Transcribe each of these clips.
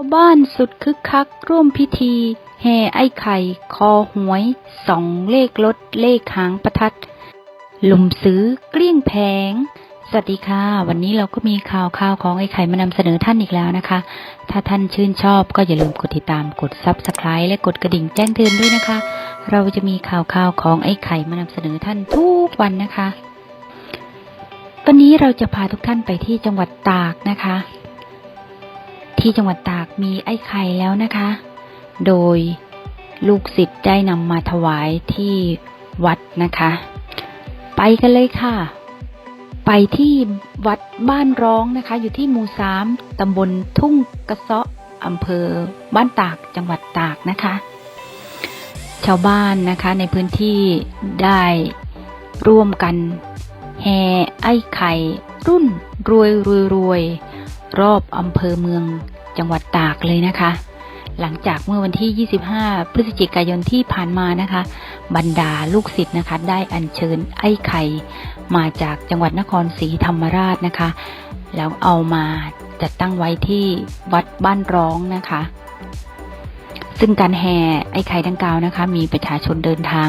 าวบ้านสุดคึกคัก ร่วมพิธีแห่ไอ้ไข่ คอหวยสองเลขรถเลขหางประทัดลุมซื้อเกลี้ยงแผง สวัสดีค่ะ วันนี้เราก็มีข่าวข่าวของไอ้ไข่มานำเสนอท่านอีกแล้วนะคะ ถ้าท่านชื่นชอบก็อย่าลืมกดติดตามกด Subscribe และกดกระดิ่งแจ้งเตือนด้วยนะคะ เราจะมีข่าวข่าวของไอ้ไข่มานำเสนอท่านทุกวันนะคะวันนี้เราจะพาทุกท่านไปที่จังหวัดตากนะคะ ที่จังหวัดตากมีไอ้ไข่แล้วนะคะ โดยลูกศิษย์ได้นำมาถวายที่วัดนะคะ ไปกันเลยค่ะ ไปที่วัดบ้านร้องนะคะ อยู่ที่หมู่สามตำบลทุ่งกระเซาะอำเภอบ้านตากจังหวัดตากนะคะ ชาวบ้านนะคะในพื้นที่ได้ร่วมกันแห่ไอ้ไข่รุ่นรวยรวยรวย รอบอำเภอเมืองจังหวัดตากเลยนะคะ หลังจากเมื่อวันที่ 25 พฤศจิกายนที่ผ่านมานะคะ บรรดาลูกศิษย์นะคะ ได้อัญเชิญไอ้ไข่มาจากจังหวัดนครศรีธรรมราชนะคะ แล้วเอามาจัดตั้งไว้ที่วัดบ้านร้องนะคะ ซึ่งการแห่ไอ้ไข่ดังกล่าวนะคะ มีประชาชนเดินทาง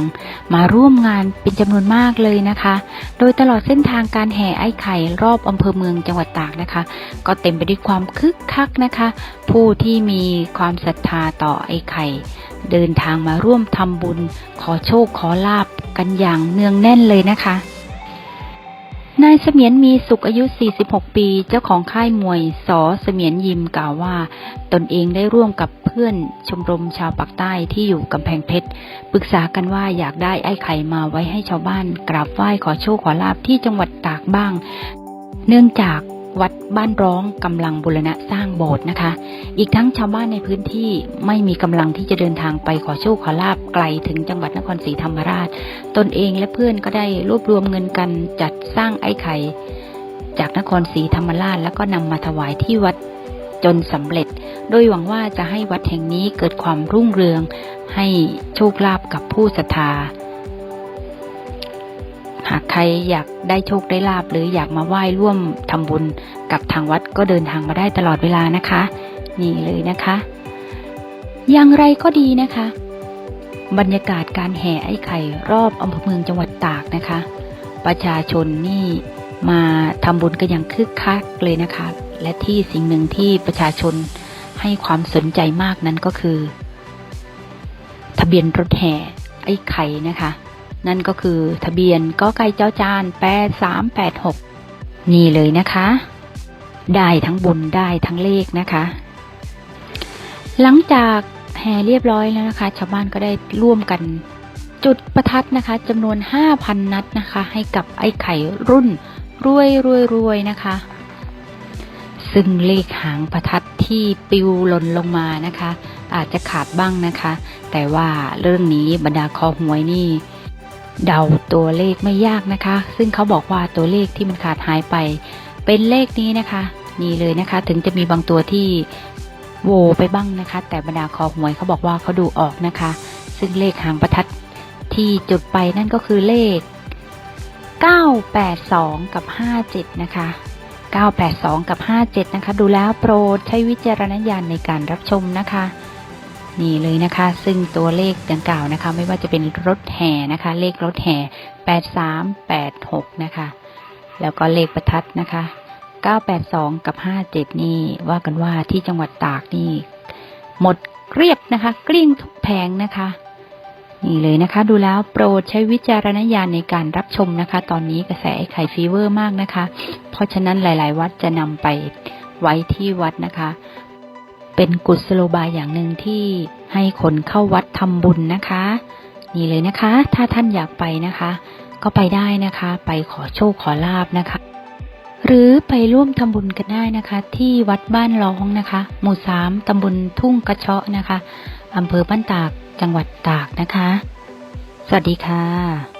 มาร่วมงานเป็นจำนวนมากเลยนะคะ โดยตลอดเส้นทางการแห่ไอ้ไข่รอบอำเภอเมืองจังหวัดตากนะคะ ก็เต็มไปด้วยความคึกคักนะคะ ผู้ที่มีความศรัทธาต่อไอ้ไข่เดินทางมาร่วมทำบุญ ขอโชคขอลาบกันอย่างเนืองแน่นเลยนะคะ นายเสมียนมีสุขอายุ 46 ปี เจ้าของค่ายมวยสอเสมียนยิมกล่าวว่า ตนเองได้ร่วมกับเพื่อนชมรมชาวปากใต้ที่อยู่กำแพงเพชรปรึกษากันว่าอยากได้ไอ้ไข่มาไว้ให้ชาวบ้าน กราบไหว้ขอโชคขอลาบที่จังหวัดตากบ้าง เนื่องจาก วัดบ้านร้องกำลังบูรณะสร้างโบสถ์นะคะ อีกทั้งชาวบ้านในพื้นที่ไม่มีกำลังที่จะเดินทางไปขอโชคขอลาบไกลถึงจังหวัดนครศรีธรรมราช ตนเองและเพื่อนก็ได้รวบรวมเงินกันจัดสร้างไอ้ไข่ จากนครศรีธรรมราช แล้วก็นำมาถวายที่วัดจนสำเร็จ โดยหวังว่าจะให้วัดแห่งนี้เกิดความรุ่งเรือง ให้โชคลาภกับผู้ศรัทธา หากใครอยากได้โชคได้ลาบหรืออยากมาไหว้ร่วมทำบุญกับทางวัดก็เดินทางมาได้ตลอดเวลานะคะ นี่เลยนะคะ อย่างไรก็ดีนะคะ บรรยากาศการแห่ไอ้ไข่รอบอำเภอเมืองจังหวัดตากนะคะ ประชาชนนี่มาทำบุญกันอย่างคึกคักเลยนะคะ และที่สิ่งหนึ่งที่ประชาชนให้ความสนใจมากนั้นก็คือ ทะเบียนรถแห่ไอ้ไข่นะคะ นั่นก็คือทะเบียนก็ไก่เจ้าจานแปดสามแปดหกนี่เลยนะคะ ได้ทั้งบุญได้ทั้งเลขนะคะ หลังจากแห่เรียบร้อยแล้วนะคะ ชาวบ้านก็ได้ร่วมกันจุดประทัดนะคะจำนวน 5,000 นัดนะคะ ให้กับไอ้ไข่รุ่นรวยรวยรวยนะคะ ซึ่งเลขหางประทัดที่ปิวหล่นลงมานะคะ อาจจะขาดบ้างนะคะ แต่ว่าเรื่องนี้บรรดาคอหวยนี่ เดาตัวเลขไม่ยากนะคะ ซึ่งเขาบอกว่าตัวเลขที่มันขาดหายไป เป็นเลขนี้นะคะ นี่เลยนะคะ ถึงจะมีบางตัวที่โวไปบ้างนะคะ แต่บรรดาคอหวยเขาบอกว่าเขาดูออกนะคะ ซึ่งเลขหางประทัดที่จุดไปนั่นก็คือเลข 982 กับ 57 นะคะ 982 กับ 57 นะคะ ดูแล้วโปรดใช้วิจารณญาณในการรับชมนะคะ นี่เลยนะคะ ซึ่งตัวเลขดังกล่าวนะคะ ไม่ว่าจะเป็นรถแห่นะคะ เลขรถแห่8386นะคะ แล้วก็เลขประทัดนะคะ982กับ57นี่ว่ากันว่าที่จังหวัดตากนี่ หมดเกลียบนะคะ เกลี้ยงทุกแผงนะคะนี่เลยนะคะ ดูแล้วโปรดใช้วิจารณญาณในการรับชมนะคะ ตอนนี้กระแสไอ้ไข่ฟีเวอร์มากนะคะ เพราะฉะนั้นหลาย ๆ วัดจะนำไปไว้ที่วัดนะคะ เป็นกุศโลบายอย่างหนึ่งที่ให้คนเข้าวัดทำบุญนะคะ นี่เลยนะคะ ถ้าท่านอยากไปนะคะ ก็ไปได้นะคะ ไปขอโชคขอลาบนะคะ หรือไปร่วมทำบุญกันได้นะคะ ที่วัดบ้านร้องนะคะ หมู่สามตำบลทุ่งกระเชาะนะคะอำเภอบ้านตากจังหวัดตากนะคะ สวัสดีค่ะ